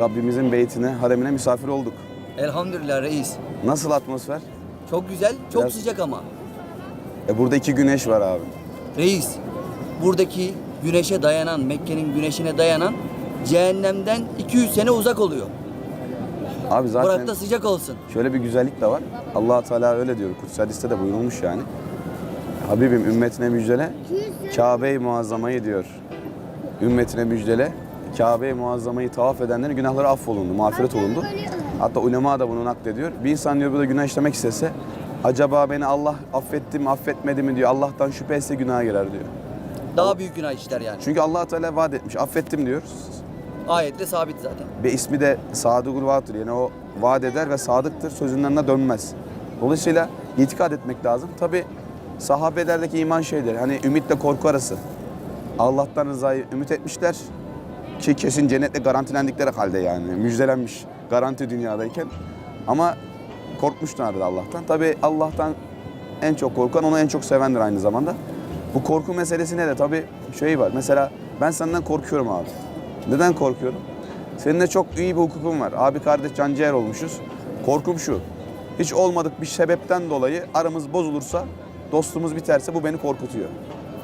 Rabbimizin beytine, haremine misafir olduk. Elhamdülillah reis. Nasıl atmosfer? Çok güzel, çok Biraz- sıcak ama. E burada iki güneş var abi. Reis, buradaki güneşe dayanan, Mekke'nin güneşine dayanan cehennemden 200 sene uzak oluyor. Abi zaten Bırak da sıcak olsun. şöyle bir güzellik de var. allah Teala öyle diyor. Kutsi hadiste de buyurulmuş yani. Habibim ümmetine müjdele. Kabe-i Muazzama'yı diyor. Ümmetine müjdele. Kabe-i Muazzama'yı tavaf edenlerin günahları affolundu, mağfiret olundu. Hatta ulema da bunu naklediyor. Bir insan diyor burada günah işlemek istese acaba beni Allah affetti mi affetmedi mi diyor. Allah'tan şüphe etse günaha girer diyor. Daha büyük günah işler yani. Çünkü allah Teala vaat etmiş. Affettim diyor. Ayetle sabit zaten. Ve ismi de Sadıkul Vaat'tır. Yani o vaat eder ve sadıktır. Sözünden de dönmez. Dolayısıyla itikad etmek lazım. Tabi sahabelerdeki iman şeydir. Hani ümitle korku arası. Allah'tan rızayı ümit etmişler. Ki kesin cennetle garantilendikleri halde yani. Müjdelenmiş garanti dünyadayken. Ama korkmuşlardı Allah'tan. Tabi Allah'tan en çok korkan onu en çok sevendir aynı zamanda. Bu korku meselesine de tabi şey var. Mesela ben senden korkuyorum abi. Neden korkuyorum? Seninle çok iyi bir hukukum var. Abi kardeş canciğer olmuşuz. Korkum şu. Hiç olmadık bir sebepten dolayı aramız bozulursa, dostluğumuz biterse bu beni korkutuyor.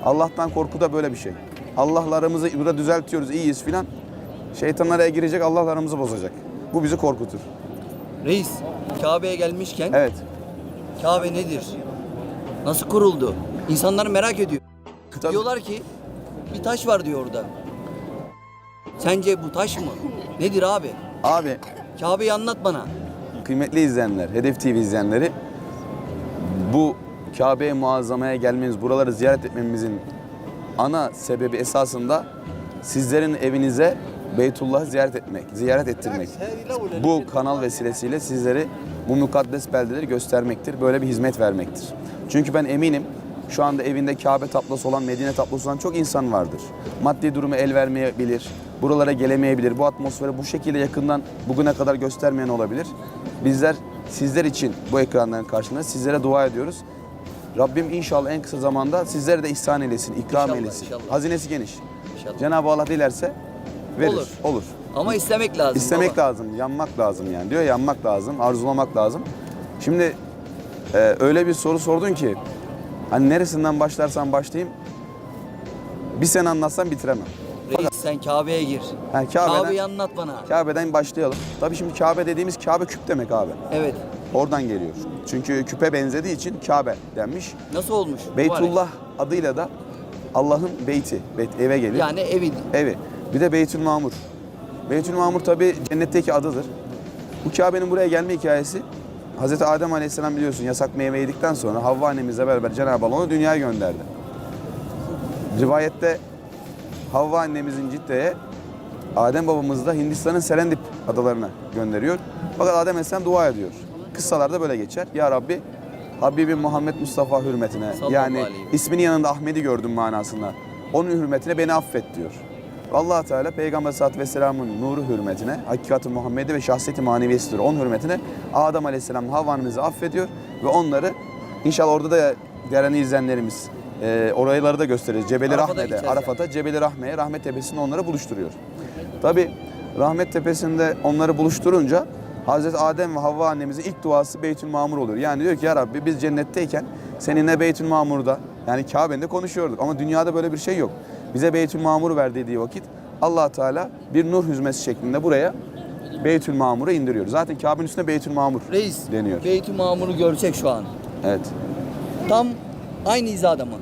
Allah'tan korku da böyle bir şey. Allah'la aramızı burada düzeltiyoruz, iyiyiz filan. Şeytan araya girecek, Allah aramızı bozacak. Bu bizi korkutur. Reis, Kabe'ye gelmişken Evet. Kabe nedir? Nasıl kuruldu? İnsanlar merak ediyor. Tabii. Diyorlar ki bir taş var diyor orada. Sence bu taş mı? Nedir abi? Abi Kabe'yi anlat bana. kıymetli izleyenler, Hedef TV izleyenleri bu Kabe-i Muazzama'ya gelmeniz, buraları ziyaret etmemizin ana sebebi esasında sizlerin evinize Beytullah'ı ziyaret etmek, ziyaret ettirmek. Bu kanal vesilesiyle sizleri bu mukaddes beldeleri göstermektir. Böyle bir hizmet vermektir. Çünkü ben eminim şu anda evinde Kabe tablosu olan, Medine tablosu olan çok insan vardır. Maddi durumu el vermeyebilir, buralara gelemeyebilir. Bu atmosferi bu şekilde yakından bugüne kadar göstermeyen olabilir. Bizler sizler için bu ekranların karşısında sizlere dua ediyoruz. Rabbim inşallah en kısa zamanda sizlere de ihsan eylesin, ikram İnşallah, eylesin. inşallah. Hazinesi geniş. İnşallah. Cenab-ı Allah dilerse verir. Olur. Olur. Ama istemek lazım. İstemek baba. lazım, yanmak lazım yani. Diyor yanmak lazım, arzulamak lazım. Şimdi e, öyle bir soru sordun ki hani neresinden başlarsan başlayayım bir sene anlatsam bitiremem. Reis sen Kabe'ye gir. Kabe'den, Kabe'yi anlat bana. Kabe'den başlayalım. Tabii şimdi Kabe dediğimiz Kabe küp demek abi. Evet. Oradan geliyor. Çünkü küpe benzediği için Kabe denmiş. Nasıl olmuş? Beytullah adıyla da Allah'ın beyti, beyt, eve gelir. Yani evin. Evi. Bir de Beytül Mamur. Beytül Mamur tabi cennetteki adıdır. Bu Kabe'nin buraya gelme hikayesi Hz. Adem Aleyhisselam biliyorsun yasak meyve yedikten sonra Havva annemizle beraber Cenab-ı Allah onu dünyaya gönderdi. Rivayette Havva annemizin Cidde'ye Adem babamız da Hindistan'ın Serendip adalarına gönderiyor. Fakat Adem Aleyhisselam dua ediyor. Kıssalarda böyle geçer. Ya Rabbi Habibim Muhammed Mustafa hürmetine Sallallahu yani aleyhi ve isminin yanında Ahmet'i gördüm manasında. Onun hürmetine beni affet diyor. allah Teala Peygamber Aleyhisselatü Vesselam'ın nuru hürmetine, hakikati Muhammed'i ve şahsiyeti maneviyesidir. Onun hürmetine Adem Aleyhisselam Havva annemizi affediyor ve onları inşallah orada da değerli izleyenlerimiz e, orayları da gösteririz. Cebeli Arafat'a Rahme'de, Arafat'a Cebeli Rahme'ye, Rahmet Tepesi'nde onları buluşturuyor. Tabi Rahmet Tepesi'nde onları buluşturunca Hazreti Adem ve Havva annemizin ilk duası Beytül Mamur oluyor. Yani diyor ki ya Rabbi biz cennetteyken seninle Beytül Mamur'da yani Kabe'nde konuşuyorduk ama dünyada böyle bir şey yok. Bize Beytül Mamur ver dediği vakit allah Teala bir nur hüzmesi şeklinde buraya Beytül Mamur'u indiriyor. Zaten Kabe'nin üstüne Beytül Mamur Reis. deniyor. Beyt-i Mamur'u görsek şu an. Evet. Tam aynı hizada mı?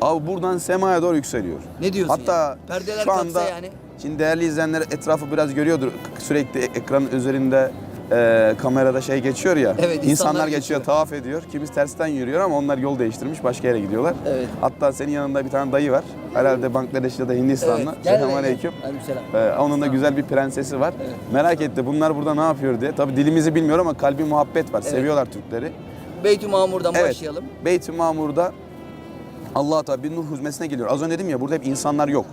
Abi buradan semaya doğru yükseliyor. Ne diyorsun Hatta ya? Perdeler şu anda yani. Şimdi değerli izleyenler etrafı biraz görüyordur. Sürekli ekranın üzerinde e, kamerada şey geçiyor ya. Evet, insanlar insanlar geçiyor, geçiyor. tavaf ediyor. Kimisi tersten yürüyor ama onlar yol değiştirmiş başka yere gidiyorlar. Evet. Hatta senin yanında bir tane dayı var. Herhalde Bangladeş ya da Hindistanlı. Evet. Gel, Selam gel, aleyküm. gel. Aleykümselam. Ee, onun da güzel bir prensesi var. Evet. Merak etti bunlar burada ne yapıyor diye. Tabii dilimizi bilmiyor ama kalbi muhabbet var. Evet. Seviyorlar Türkleri. Beyt-i Mamur'dan Evet. başlayalım. Beyt-i Mamur'da Allah Teala bir nur huzmesine geliyor. Az önce dedim ya burada hep insanlar yok.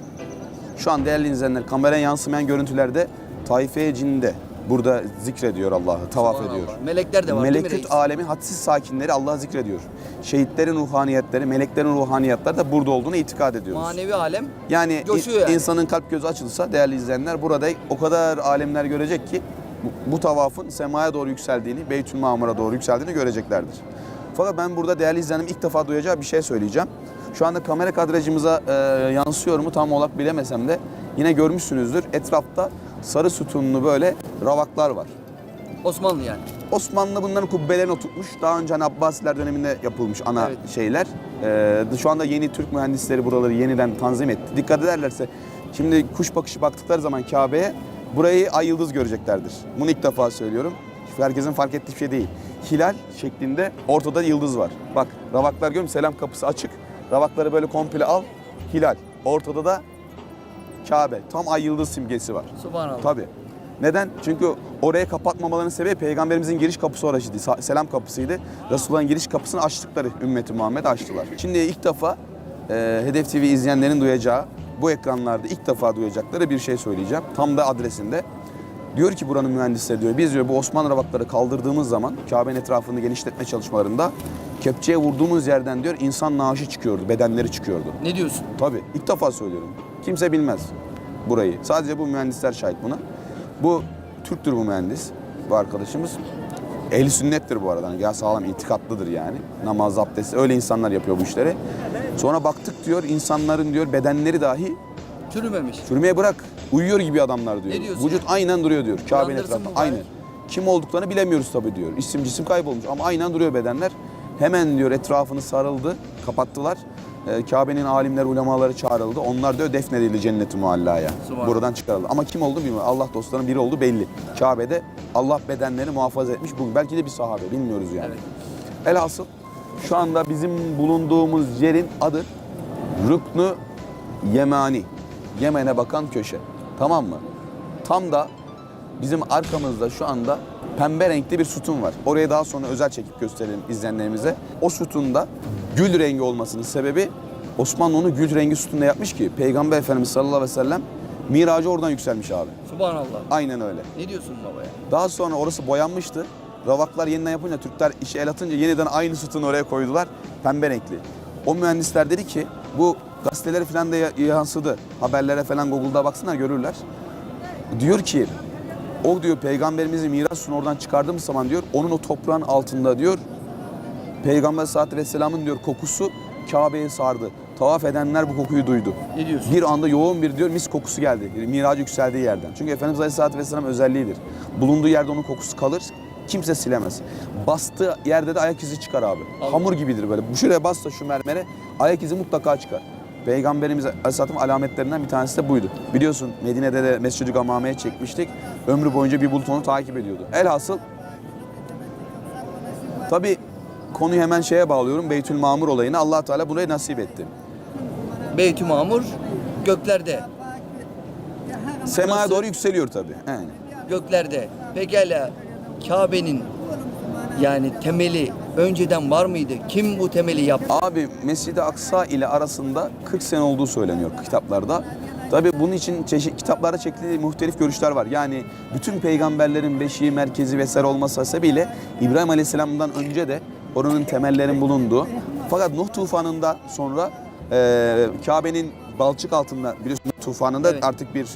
Şu an değerli izleyenler kameraya yansımayan görüntülerde Taife-i Cin'de burada zikrediyor Allah'ı, tavaf ediyor. Melekler de var değil mi Melekut reis? alemi hadsiz sakinleri Allah'ı zikrediyor. Şehitlerin ruhaniyetleri, meleklerin ruhaniyetleri de burada olduğunu itikad ediyoruz. Manevi alem Yani, Coşuyor yani. insanın kalp gözü açılsa değerli izleyenler burada o kadar alemler görecek ki bu, bu tavafın semaya doğru yükseldiğini, Beytül Mamur'a doğru yükseldiğini göreceklerdir. Fakat ben burada değerli izleyenim ilk defa duyacağı bir şey söyleyeceğim. Şu anda kamera kadrajımıza e, yansıyor mu tam olarak bilemesem de yine görmüşsünüzdür. Etrafta sarı sütunlu böyle ravaklar var. Osmanlı yani. Osmanlı bunların kubbelerini oturtmuş. Daha önce hani Abbasiler döneminde yapılmış ana Evet. şeyler. Ee, şu anda yeni Türk mühendisleri buraları yeniden tanzim etti. Dikkat ederlerse şimdi kuş bakışı baktıkları zaman Kabe'ye burayı ay yıldız göreceklerdir. Bunu ilk defa söylüyorum. Herkesin fark ettiği bir şey değil. Hilal şeklinde ortada yıldız var. Bak ravaklar görüyor musun? Selam kapısı açık. Ravakları böyle komple al. Hilal. Ortada da Kabe. Tam ay yıldız simgesi var. Subhanallah. Tabii. Neden? Çünkü oraya kapatmamalarının sebebi peygamberimizin giriş kapısı orasıydı. Selam kapısıydı. Resulullah'ın giriş kapısını açtıkları ümmeti Muhammed açtılar. Şimdi ilk defa e, Hedef TV izleyenlerin duyacağı bu ekranlarda ilk defa duyacakları bir şey söyleyeceğim. Tam da adresinde. Diyor ki buranın mühendisleri diyor biz diyor bu Osmanlı ravakları kaldırdığımız zaman Kabe'nin etrafını genişletme çalışmalarında kepçeye vurduğumuz yerden diyor insan naaşı çıkıyordu, bedenleri çıkıyordu. Ne diyorsun? Tabii ilk defa söylüyorum. Kimse bilmez burayı. Sadece bu mühendisler şahit buna. Bu Türktür bu mühendis, bu arkadaşımız. Ehli sünnettir bu arada. Ya sağlam itikatlıdır yani. Namaz, abdest öyle insanlar yapıyor bu işleri. Sonra baktık diyor insanların diyor bedenleri dahi Çürümemiş. çürümeye bırak. Uyuyor gibi adamlar diyor. Ne diyorsun Vücut aynen duruyor diyor. Kabe'nin Uyandırsın etrafında. mı bari? Aynen. Kim olduklarını bilemiyoruz tabii diyor. İsim cisim kaybolmuş ama aynen duruyor bedenler. Hemen diyor etrafını sarıldı, kapattılar. Ee, Kabe'nin alimler, ulemaları çağrıldı. Onlar diyor defnedildi cennet-i muallaya. Subhanallah. Buradan çıkarıldı. Ama kim oldu bilmiyorum. Allah dostlarının biri oldu belli. Kabe'de Allah bedenlerini muhafaza etmiş. Bugün belki de bir sahabe bilmiyoruz yani. Evet. Elhasıl şu anda bizim bulunduğumuz yerin adı Rüknü Yemani. Yemen'e bakan köşe. Tamam mı? Tam da bizim arkamızda şu anda pembe renkli bir sütun var. Oraya daha sonra özel çekip gösterelim izleyenlerimize. O sütunda gül rengi olmasının sebebi Osmanlı onu gül rengi sütunda yapmış ki Peygamber Efendimiz sallallahu aleyhi ve sellem miracı oradan yükselmiş abi. Subhanallah. Aynen öyle. Ne diyorsun babaya? Daha sonra orası boyanmıştı. Ravaklar yeniden yapınca Türkler işe el atınca yeniden aynı sütunu oraya koydular. Pembe renkli. O mühendisler dedi ki bu gazetelere falan da ya- yansıdı. Haberlere falan Google'da baksınlar görürler. Diyor ki o diyor peygamberimizi miras sütunu oradan çıkardığımız zaman diyor onun o toprağın altında diyor Peygamber Aleyhi ve Vesselam'ın diyor kokusu Kabe'yi sardı. Tavaf edenler bu kokuyu duydu. Ne diyorsun? Bir anda yoğun bir diyor mis kokusu geldi. Miracı yükseldiği yerden. Çünkü Efendimiz Aleyhisselatü Vesselam özelliğidir. Bulunduğu yerde onun kokusu kalır. Kimse silemez. Bastığı yerde de ayak izi çıkar abi. Hamur gibidir böyle. Bu şuraya bassa şu mermere ayak izi mutlaka çıkar. Peygamberimiz Aleyhisselatü'nün alametlerinden bir tanesi de buydu. Biliyorsun Medine'de de Mescid-i Gamame'ye çekmiştik. Ömrü boyunca bir bulut onu takip ediyordu. Elhasıl tabi konuyu hemen şeye bağlıyorum. Beytül Mamur olayını allah Teala burayı nasip etti. Beytü Mamur göklerde. Semaya doğru yükseliyor tabii. Yani. Göklerde. Pekala Kabe'nin yani temeli önceden var mıydı? Kim bu temeli yaptı? Abi Mescid-i Aksa ile arasında 40 sene olduğu söyleniyor kitaplarda. Tabi bunun için çeşit kitaplarda çektiği muhtelif görüşler var. Yani bütün peygamberlerin beşiği, merkezi vesaire olması sebebiyle İbrahim Aleyhisselam'dan önce de oranın temellerin bulunduğu. Fakat Nuh tufanında sonra e, Kabe'nin balçık altında biliyorsun Nuh tufanında Evet. artık bir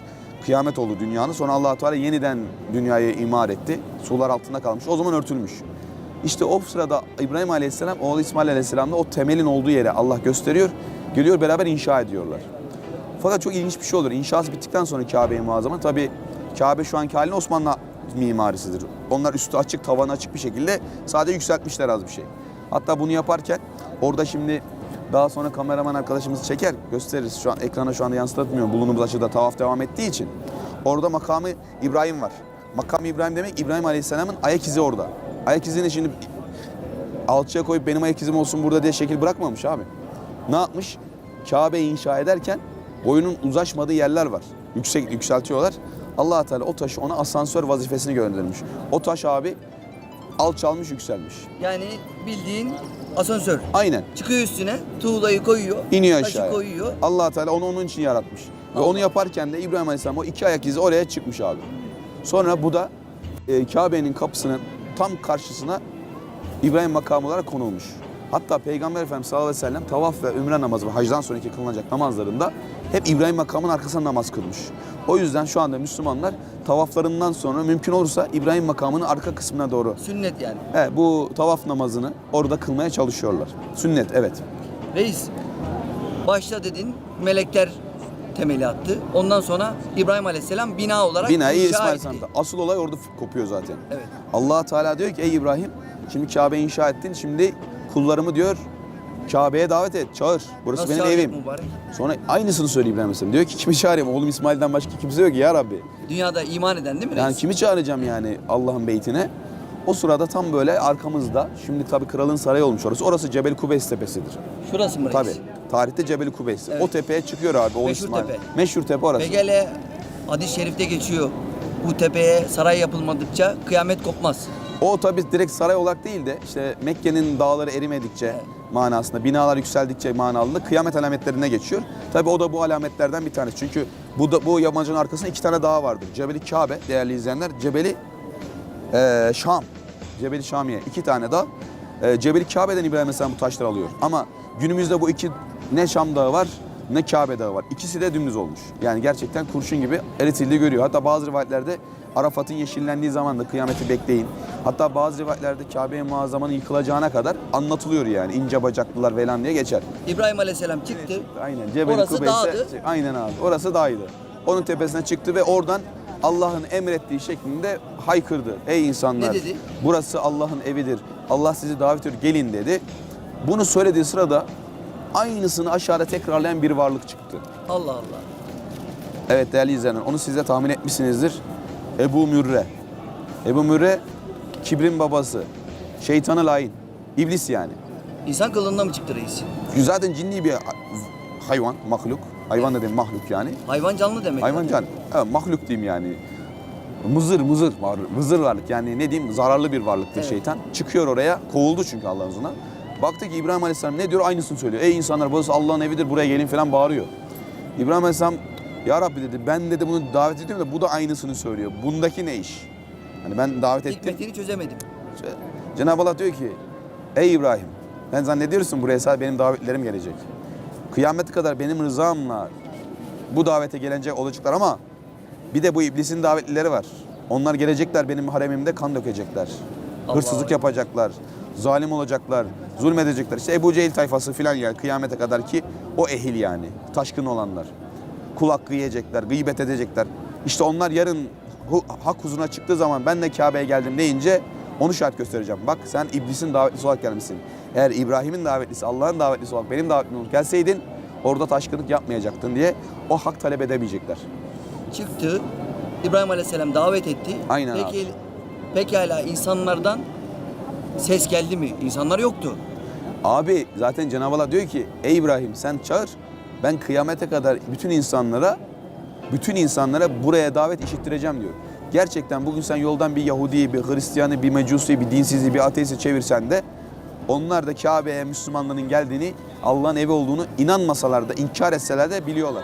kıyamet oldu dünyanın. Sonra allah Teala yeniden dünyayı imar etti. Sular altında kalmış. O zaman örtülmüş. İşte o sırada İbrahim Aleyhisselam, oğlu İsmail Aleyhisselam'la o temelin olduğu yere Allah gösteriyor. Geliyor beraber inşa ediyorlar. Fakat çok ilginç bir şey olur. İnşası bittikten sonra Kabe-i Muazzama tabi Kabe şu anki haline Osmanlı mimarisidir. Onlar üstü açık, tavanı açık bir şekilde sadece yükseltmişler az bir şey. Hatta bunu yaparken orada şimdi daha sonra kameraman arkadaşımız çeker, gösteririz. Şu an ekrana şu anda yansıtmıyor. Bulunduğumuz açıda tavaf devam ettiği için. Orada makamı İbrahim var. Makam İbrahim demek İbrahim Aleyhisselam'ın ayak izi orada. Ayak izini şimdi alçıya koyup benim ayak izim olsun burada diye şekil bırakmamış abi. Ne yapmış? Kabe'yi inşa ederken boyunun uzlaşmadığı yerler var. Yüksek yükseltiyorlar. allah Teala o taşı ona asansör vazifesini göndermiş. O taş abi alçalmış yükselmiş. Yani bildiğin asansör. Aynen. Çıkıyor üstüne, tuğlayı koyuyor. İniyor taşı aşağıya. koyuyor. allah Teala onu onun için yaratmış. Ve onu yaparken de İbrahim Aleyhisselam o iki ayak izi oraya çıkmış abi. Sonra bu da e, Kabe'nin kapısının tam karşısına İbrahim makamı olarak konulmuş. Hatta Peygamber Efendimiz sallallahu aleyhi ve sellem tavaf ve ümre namazı ve hacdan sonraki kılınacak namazlarında hep İbrahim makamının arkasına namaz kılmış. O yüzden şu anda Müslümanlar tavaflarından sonra mümkün olursa İbrahim makamının arka kısmına doğru Sünnet yani. he, bu tavaf namazını orada kılmaya çalışıyorlar. Sünnet evet. Reis başta dedin melekler temeli attı. Ondan sonra İbrahim Aleyhisselam bina olarak Binayı inşa İsmail etti. Sanat'ta. Asıl olay orada kopuyor zaten. Evet. allah Teala diyor ki ey İbrahim şimdi Kabe'yi inşa ettin şimdi kullarımı diyor Kabe'ye davet et çağır. Burası Nasıl benim evim. mübarek? Sonra aynısını söylüyor İbrahim Aleyhisselam. Diyor ki kimi çağırayım? Oğlum İsmail'den başka kimse yok ki ya Rabbi. Dünyada iman eden değil mi Yani reis? kimi çağıracağım yani Allah'ın beytine? O sırada tam böyle arkamızda, şimdi tabii kralın sarayı olmuş orası. Orası Cebel Kubeys tepesidir. Şurası mı reis? Tabii. Tarihte Cebel Kubeys. Evet. O tepeye çıkıyor abi Meşhur İsmail. tepe. Meşhur tepe orası. Begele hadis-i şerifte geçiyor. Bu tepeye saray yapılmadıkça kıyamet kopmaz. O tabii direkt saray olarak değil de işte Mekke'nin dağları erimedikçe Evet. manasında, binalar yükseldikçe manalı kıyamet alametlerine geçiyor. Tabii o da bu alametlerden bir tanesi. Çünkü bu da, bu yamacın arkasında iki tane dağ vardır. Cebeli Kabe değerli izleyenler, Cebeli eee, Şam. Cebeli Şamiye iki tane dağ. Eee Cebeli Kabe'den İbrahim Aleyhisselam bu taşları alıyor. Ama günümüzde bu iki ne Şam dağı var ne Kabe dağı var. İkisi de dümdüz olmuş. Yani gerçekten kurşun gibi eritildiği görüyor. Hatta bazı rivayetlerde Arafat'ın yeşillendiği zaman da kıyameti bekleyin. Hatta bazı rivayetlerde Kabe-i Muazzama'nın yıkılacağına kadar anlatılıyor yani. ince bacaklılar falan diye geçer. İbrahim Aleyhisselam çıktı. Aynen. Cebel Orası Kubeys'e- dağdı. Aynen abi. Orası dağydı. Onun tepesine çıktı ve oradan Allah'ın emrettiği şeklinde haykırdı. Ey insanlar. Ne dedi? Burası Allah'ın evidir. Allah sizi davet ediyor. Gelin dedi. Bunu söylediği sırada aynısını aşağıda tekrarlayan bir varlık çıktı. Allah Allah. Evet değerli izleyenler onu siz de tahmin etmişsinizdir. Ebu Mürre. Ebu Mürre kibrin babası. Şeytanı lain. İblis yani. İnsan kılığında mı çıktı reis? Zaten cinli bir hayvan, mahluk. Hayvan da değil mahluk yani. Hayvan canlı demek. Hayvan can. Evet, mahluk diyeyim yani. Mızır mızır var. Mızır varlık yani ne diyeyim zararlı bir varlıktır Evet. şeytan. Çıkıyor oraya kovuldu çünkü Allah'ın huzuruna. Baktı ki İbrahim Aleyhisselam ne diyor aynısını söylüyor. Ey insanlar burası Allah'ın evidir buraya gelin falan bağırıyor. İbrahim Aleyhisselam ya Rabbi dedi ben dedi bunu davet ediyorum da bu da aynısını söylüyor. Bundaki ne iş? Hani ben davet ettim. Hikmetini çözemedim. Cenab-ı Allah diyor ki ey İbrahim ben zannediyorsun buraya sadece benim davetlerim gelecek. Kıyamete kadar benim rızamla bu davete gelecek olacaklar ama bir de bu iblisin davetlileri var. Onlar gelecekler benim haremimde kan dökecekler. Allah Hırsızlık Allah. yapacaklar. Zalim olacaklar. Zulmedecekler. İşte Ebu Cehil tayfası filan yani kıyamete kadar ki o ehil yani. Taşkın olanlar. Kul hakkı yiyecekler, gıybet edecekler. İşte onlar yarın hak huzuruna çıktığı zaman ben de Kabe'ye geldim deyince onu şahit göstereceğim. Bak sen iblisin davetlisi olarak gelmişsin. Eğer İbrahim'in davetlisi, Allah'ın davetlisi olarak benim davetlim olup gelseydin orada taşkınlık yapmayacaktın diye o hak talep edemeyecekler. Çıktı. İbrahim Aleyhisselam davet etti. Aynen Peki, Pekala insanlardan ses geldi mi? İnsanlar yoktu. Abi zaten Cenab-ı Allah diyor ki ey İbrahim sen çağır. Ben kıyamete kadar bütün insanlara bütün insanlara buraya davet işittireceğim diyor. Gerçekten bugün sen yoldan bir Yahudi'yi, bir Hristiyanı, bir Mecusi, bir dinsizi, bir ateisti çevirsen de onlar da Kabe'ye Müslümanların geldiğini, Allah'ın evi olduğunu inanmasalar da, inkar etseler de biliyorlar.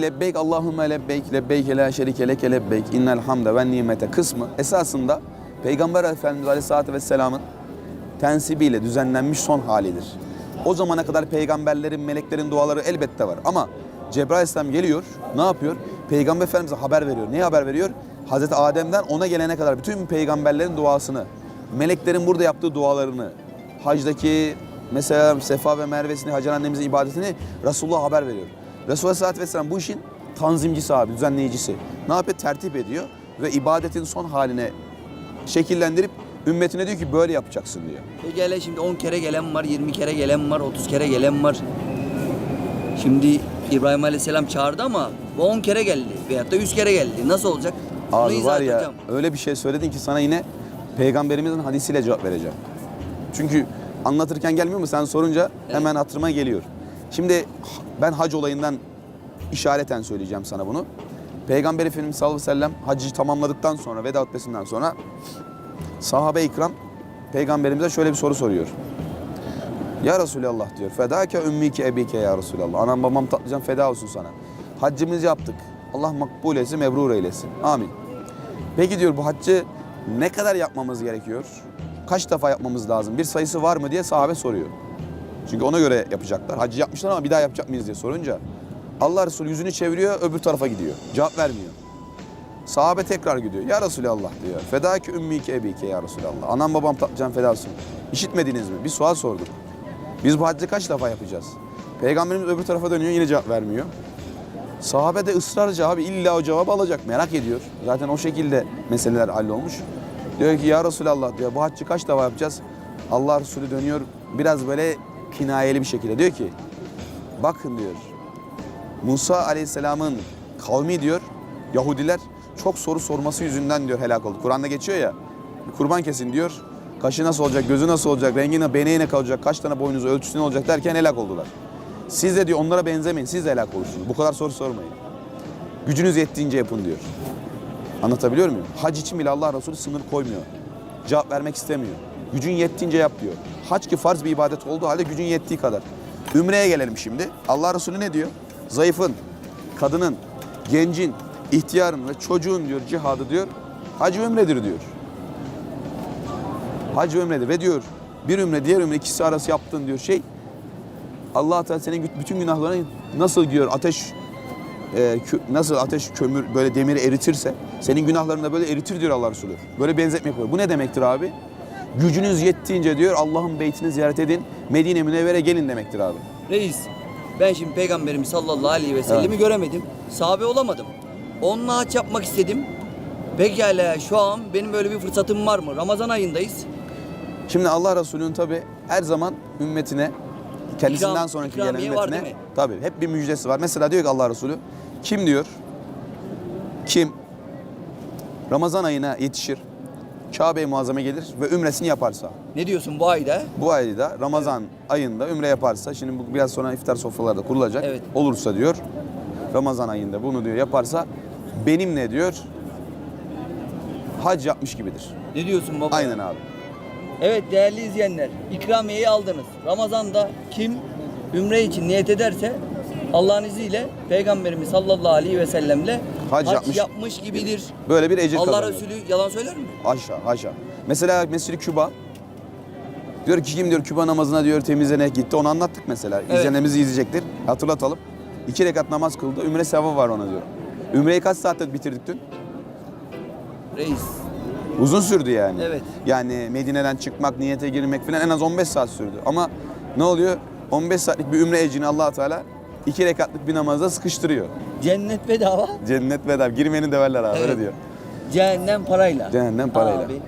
Şimdi lebbeyk Allahümme lebbeyk, lebbeyk la şerike leke lebbeyk, innel hamde ve nimete kısmı esasında Peygamber Efendimiz Aleyhisselatü Vesselam'ın tensibiyle düzenlenmiş son halidir. O zamana kadar peygamberlerin, meleklerin duaları elbette var ama Cebrail Aleyhisselam geliyor, ne yapıyor? Peygamber Efendimiz'e haber veriyor. Ne haber veriyor? Hazreti Adem'den ona gelene kadar bütün peygamberlerin duasını, meleklerin burada yaptığı dualarını, hacdaki mesela Sefa ve Merve'sini, Hacer annemizin ibadetini Resulullah haber veriyor. Resulullah Aleyhisselatü Vesselam bu işin tanzimcisi abi, düzenleyicisi. Ne yapıyor? Tertip ediyor ve ibadetin son haline şekillendirip ümmetine diyor ki böyle yapacaksın diyor. Peki hele şimdi 10 kere gelen var, 20 kere gelen var, 30 kere gelen var. Şimdi İbrahim Aleyhisselam çağırdı ama bu 10 kere geldi veyahut da 100 kere geldi. Nasıl olacak? Bunu Abi izah var ya hocam. öyle bir şey söyledin ki sana yine peygamberimizin hadisiyle cevap vereceğim. Çünkü anlatırken gelmiyor mu sen sorunca hemen hatırıma geliyor. Şimdi ben hac olayından işareten söyleyeceğim sana bunu. Peygamber Efendimiz sallallahu aleyhi ve sellem hacı tamamladıktan sonra veda hutbesinden sonra sahabe-i ikram peygamberimize şöyle bir soru soruyor. Ya Resulallah diyor. Fedake ümmike ebike ya Resulallah. Anam babam tatlıcan feda olsun sana. Haccımızı yaptık. Allah makbul etsin, mebrur eylesin. Amin. Peki diyor bu haccı ne kadar yapmamız gerekiyor? Kaç defa yapmamız lazım? Bir sayısı var mı diye sahabe soruyor. Çünkü ona göre yapacaklar. Hacı yapmışlar ama bir daha yapacak mıyız diye sorunca Allah Resulü yüzünü çeviriyor öbür tarafa gidiyor. Cevap vermiyor. Sahabe tekrar gidiyor. Ya Resulallah diyor. Fedaki ümmike ebike ya Resulallah. Anam babam tatlıcan feda olsun. İşitmediniz mi? Bir sual sorduk. Biz bu haccı kaç defa yapacağız? Peygamberimiz öbür tarafa dönüyor yine cevap vermiyor. Sahabe de ısrarcı abi illa o cevabı alacak merak ediyor. Zaten o şekilde meseleler hallolmuş. Diyor ki ya Resulallah diyor bu haccı kaç defa yapacağız? Allah Resulü dönüyor biraz böyle kinayeli bir şekilde diyor ki bakın diyor Musa Aleyhisselam'ın kavmi diyor Yahudiler çok soru sorması yüzünden diyor helak oldu. Kur'an'da geçiyor ya kurban kesin diyor. Kaşı nasıl olacak, gözü nasıl olacak, rengi ne, beneği ne kalacak, kaç tane boynuzu, ölçüsü ne olacak derken helak oldular. Siz de diyor onlara benzemeyin, siz de helak olursunuz. Bu kadar soru sormayın. Gücünüz yettiğince yapın diyor. Anlatabiliyor muyum? Hac için bile Allah Resulü sınır koymuyor. Cevap vermek istemiyor. Gücün yettiğince yap diyor. Hac ki farz bir ibadet olduğu halde gücün yettiği kadar. Ümre'ye gelelim şimdi. Allah Resulü ne diyor? Zayıfın, kadının, gencin, ihtiyarın ve çocuğun diyor cihadı diyor. Hac ve ümredir diyor. Hac ve ümredir ve diyor bir ümre diğer ümre ikisi arası yaptığın diyor şey Allah Teala senin bütün günahlarını nasıl diyor ateş e, kö- nasıl ateş kömür böyle demiri eritirse senin günahlarını da böyle eritir diyor Allah Resulü. Böyle benzetme yapıyor. Bu ne demektir abi? Gücünüz yettiğince diyor Allah'ın beytini ziyaret edin. Medine Münevvere gelin demektir abi. Reis ben şimdi peygamberimiz sallallahu aleyhi ve sellemi göremedim. Sahabe olamadım. Onunla haç yapmak istedim. Pekala şu an benim böyle bir fırsatım var mı? Ramazan ayındayız. Şimdi Allah Resulü'nün tabi her zaman ümmetine kendisinden İkram- sonraki gelen ümmetine tabi hep bir müjdesi var. Mesela diyor ki Allah Resulü kim diyor? Kim Ramazan ayına yetişir, Kabe-i Muazzam'a gelir ve ümresini yaparsa. Ne diyorsun bu ayda? Bu ayda Ramazan ayında ümre yaparsa şimdi bu biraz sonra iftar sofraları da kurulacak. Evet. Olursa diyor Ramazan ayında bunu diyor yaparsa benimle diyor hac yapmış gibidir. Ne diyorsun baba? Aynen abi. Evet değerli izleyenler, ikramiyeyi aldınız. Ramazan'da kim ümre için niyet ederse Allah'ın izniyle Peygamberimiz sallallahu aleyhi ve sellemle Hac hac, yapmış. yapmış. gibidir. Böyle bir ecir Allah kazanıyor. Resulü yalan söyler mi? Haşa haşa. Mesela Mescid-i Küba diyor ki kim diyor Küba namazına diyor temizlene gitti onu anlattık mesela. Evet. İzleyenlerimiz izleyecektir. Hatırlatalım. İki rekat namaz kıldı. Ümre sevabı var ona diyor. Ümreyi kaç saatte bitirdik dün? Reis. Uzun sürdü yani. Evet. Yani Medine'den çıkmak, niyete girmek falan en az 15 saat sürdü. Ama ne oluyor? 15 saatlik bir ümre ecrini allah Teala iki rekatlık bir namazda sıkıştırıyor. Cennet bedava, Cennet bedava. Girmeni döverler abi Evet. öyle diyor. cehennem parayla. Cehennem parayla. Abi,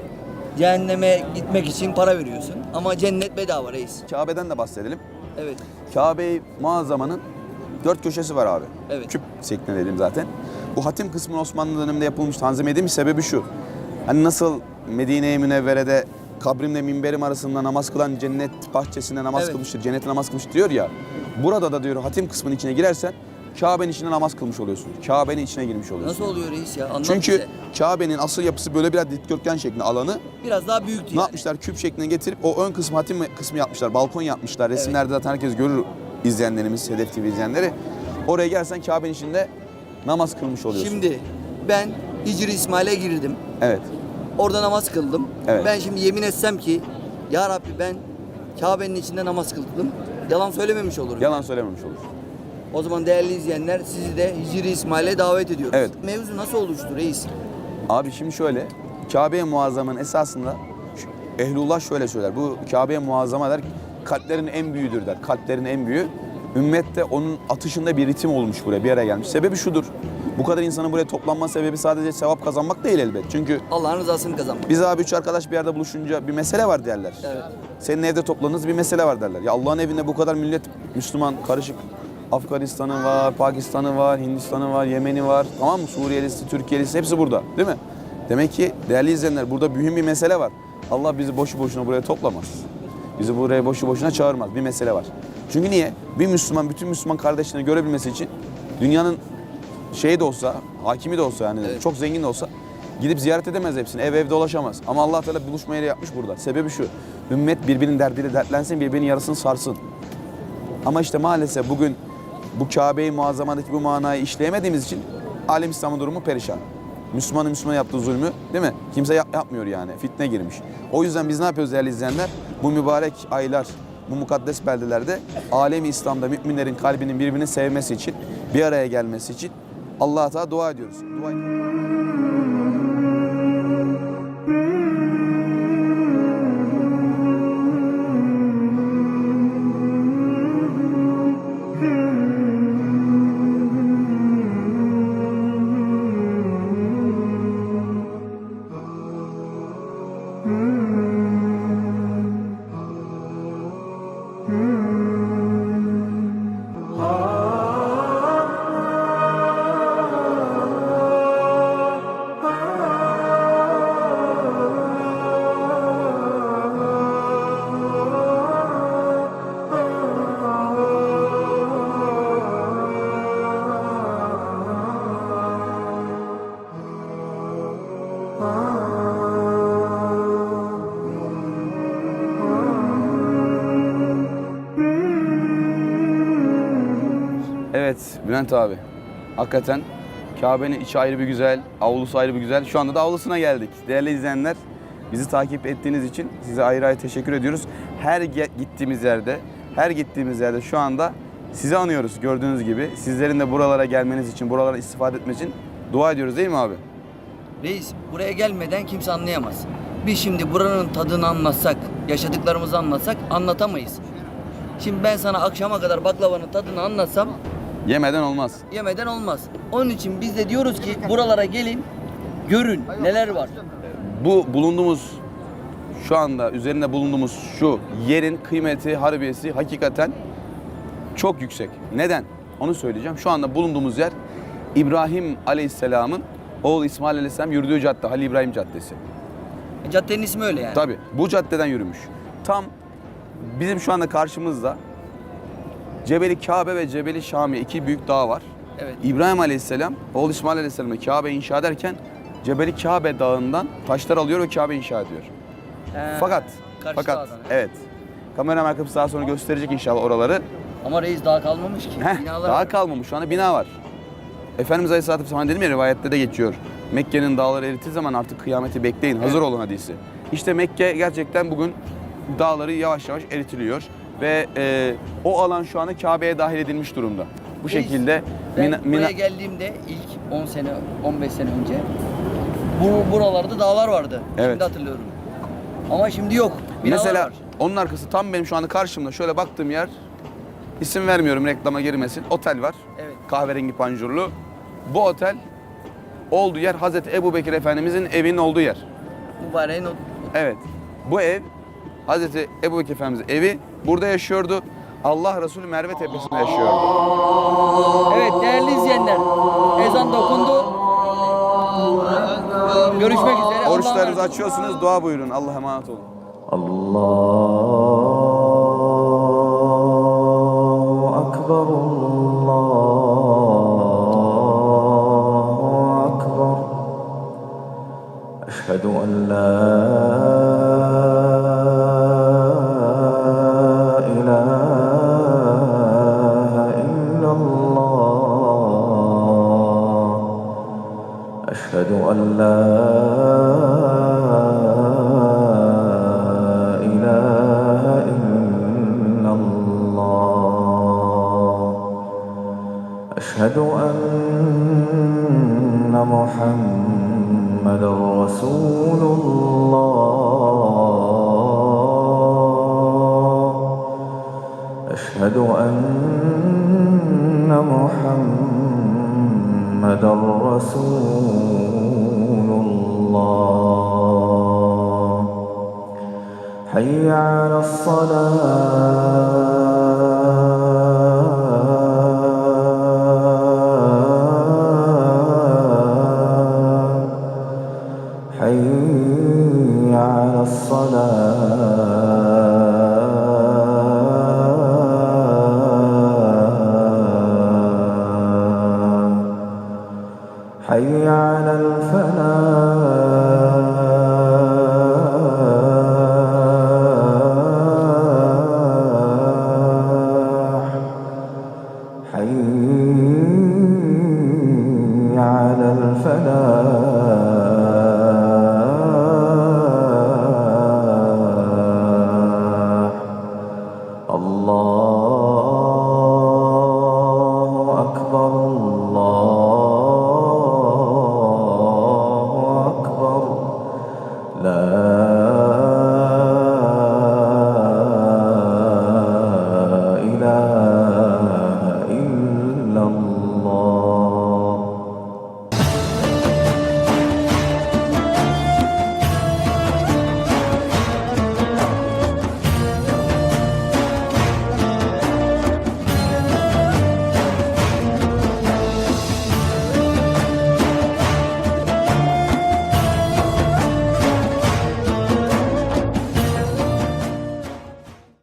cehenneme gitmek için para veriyorsun ama cennet bedava reis. Kabe'den de bahsedelim. Evet. Kabe-i Muazzama'nın dört köşesi var abi. Evet. Küp şeklinde dedim zaten. Bu hatim kısmının Osmanlı döneminde yapılmış tanzim edilmiş sebebi şu. Hani nasıl Medine-i Münevvere'de kabrimle minberim arasında namaz kılan cennet bahçesinde namaz Evet. kılmıştır, cennette namaz kılmıştır diyor ya. Burada da diyor hatim kısmının içine girersen Kabe'nin içine namaz kılmış oluyorsun. Kabe'nin içine girmiş oluyorsun. Nasıl oluyor reis ya? Anlat Çünkü bize. Kabe'nin asıl yapısı böyle biraz dikdörtgen şeklinde alanı. Biraz daha büyüktü Ne yani. yapmışlar? Küp şekline getirip o ön kısmı hatim kısmı yapmışlar. Balkon yapmışlar. Resimlerde zaten herkes görür izleyenlerimiz, Hedef TV izleyenleri. Oraya gelsen Kabe'nin içinde namaz kılmış oluyorsun. Şimdi ben Hicri İsmail'e girdim. Evet. Orada namaz kıldım. Evet. Ben şimdi yemin etsem ki Ya Rabbi ben Kabe'nin içinde namaz kıldım. Yalan söylememiş olurum. Yalan söylememiş olur. O zaman değerli izleyenler sizi de Hicri İsmail'e davet ediyoruz. Evet. Mevzu nasıl oluştu reis? Abi şimdi şöyle. Kabe-i Muazzama'nın esasında Ehlullah şöyle söyler. Bu Kabe-i Muazzama der kalplerin en büyüğüdür der. Kalplerin en büyüğü. Ümmette onun atışında bir ritim olmuş buraya bir araya gelmiş. Sebebi şudur. Bu kadar insanın buraya toplanma sebebi sadece sevap kazanmak değil elbet. Çünkü Allah'ın rızasını kazanmak. biz abi üç arkadaş bir yerde buluşunca bir mesele var derler. Evet. Senin evde toplanınız bir mesele var derler. Ya Allah'ın evinde bu kadar millet Müslüman karışık. Afganistan'ı var, Pakistan'ı var, Hindistan'ı var, Yemen'i var. Tamam mı? Suriyelisi, Türkiye'lisi hepsi burada. Değil mi? Demek ki değerli izleyenler burada mühim bir mesele var. Allah bizi boşu boşuna buraya toplamaz. Bizi buraya boşu boşuna çağırmaz. Bir mesele var. Çünkü niye? Bir Müslüman bütün Müslüman kardeşlerini görebilmesi için dünyanın şeyi de olsa, hakimi de olsa yani çok zengin de olsa gidip ziyaret edemez hepsini. Ev ev dolaşamaz. Ama Allah Teala buluşma yeri yapmış burada. Sebebi şu. Ümmet birbirinin derdiyle dertlensin, birbirinin yarısını sarsın. Ama işte maalesef bugün bu Kabe-i Muazzama'daki bu manayı işleyemediğimiz için alem İslam'ın durumu perişan. Müslümanın Müslüman yaptığı zulmü değil mi? Kimse yap- yapmıyor yani. Fitne girmiş. O yüzden biz ne yapıyoruz değerli izleyenler? Bu mübarek aylar, bu mukaddes beldelerde alemi İslam'da müminlerin kalbinin birbirini sevmesi için, bir araya gelmesi için Allah'a dua ediyoruz. Dua Evet Bülent abi. Hakikaten Kabe'nin içi ayrı bir güzel, avlusu ayrı bir güzel. Şu anda da avlusuna geldik. Değerli izleyenler, bizi takip ettiğiniz için size ayrı ayrı teşekkür ediyoruz. Her gittiğimiz yerde, her gittiğimiz yerde şu anda sizi anıyoruz gördüğünüz gibi. Sizlerin de buralara gelmeniz için, buralara istifade etmeniz için dua ediyoruz değil mi abi? Reis buraya gelmeden kimse anlayamaz. Biz şimdi buranın tadını anlatsak, yaşadıklarımızı anlatsak anlatamayız. Şimdi ben sana akşama kadar baklavanın tadını anlatsam Yemeden olmaz. yemeden olmaz. Onun için biz de diyoruz ki buralara gelin, görün neler var. Bu bulunduğumuz şu anda üzerinde bulunduğumuz şu yerin kıymeti, harbiyesi hakikaten çok yüksek. Neden? Onu söyleyeceğim. Şu anda bulunduğumuz yer İbrahim Aleyhisselam'ın oğlu İsmail Aleyhisselam yürüdüğü cadde, Halil İbrahim Caddesi. Caddenin ismi öyle yani. Tabii bu caddeden yürümüş. Tam bizim şu anda karşımızda Cebeli Kabe ve Cebeli Şami iki büyük dağ var. Evet. İbrahim Aleyhisselam, oğlu İsmail Aleyhisselam'ı Kabe inşa ederken Cebeli Kabe dağından taşlar alıyor ve Kabe inşa ediyor. He, Fakat, fakat dağdan, evet. Kamera arkası daha sonra gösterecek inşallah oraları. Ama reis daha kalmamış ki. Heh, Binalar daha var. kalmamış. Şu anda bina var. Efendimiz Aleyhisselatü Vesselam dedim ya rivayette de geçiyor. Mekke'nin dağları eritildiği zaman artık kıyameti bekleyin. Hazır olun hadisi. İşte Mekke gerçekten bugün dağları yavaş yavaş eritiliyor. Ve e, o alan şu anda Kabe'ye dahil edilmiş durumda. Bu Reis, şekilde Ben Mina, buraya geldiğimde ilk 10 sene, 15 sene önce bu buralarda dağlar vardı. Evet. Şimdi hatırlıyorum. Ama şimdi yok. Binalar Mesela var. onun arkası tam benim şu anda karşımda şöyle baktığım yer isim vermiyorum reklama girmesin. Otel var. Evet. Kahverengi panjurlu. Bu otel olduğu yer Hazreti Ebu Bekir Efendimizin evinin olduğu yer. Mübareğin o Evet. Bu ev Hazreti Ebu Bekir Efendimiz'in evi burada yaşıyordu. Allah Resulü Merve Tepesi'nde yaşıyordu. Evet değerli izleyenler ezan dokundu. Görüşmek üzere. Oruçlarınızı açıyorsunuz dua buyurun. Allah'a emanet olun. Allah Akbar أشهد أن محمد رسول الله. حي على الصلاة. على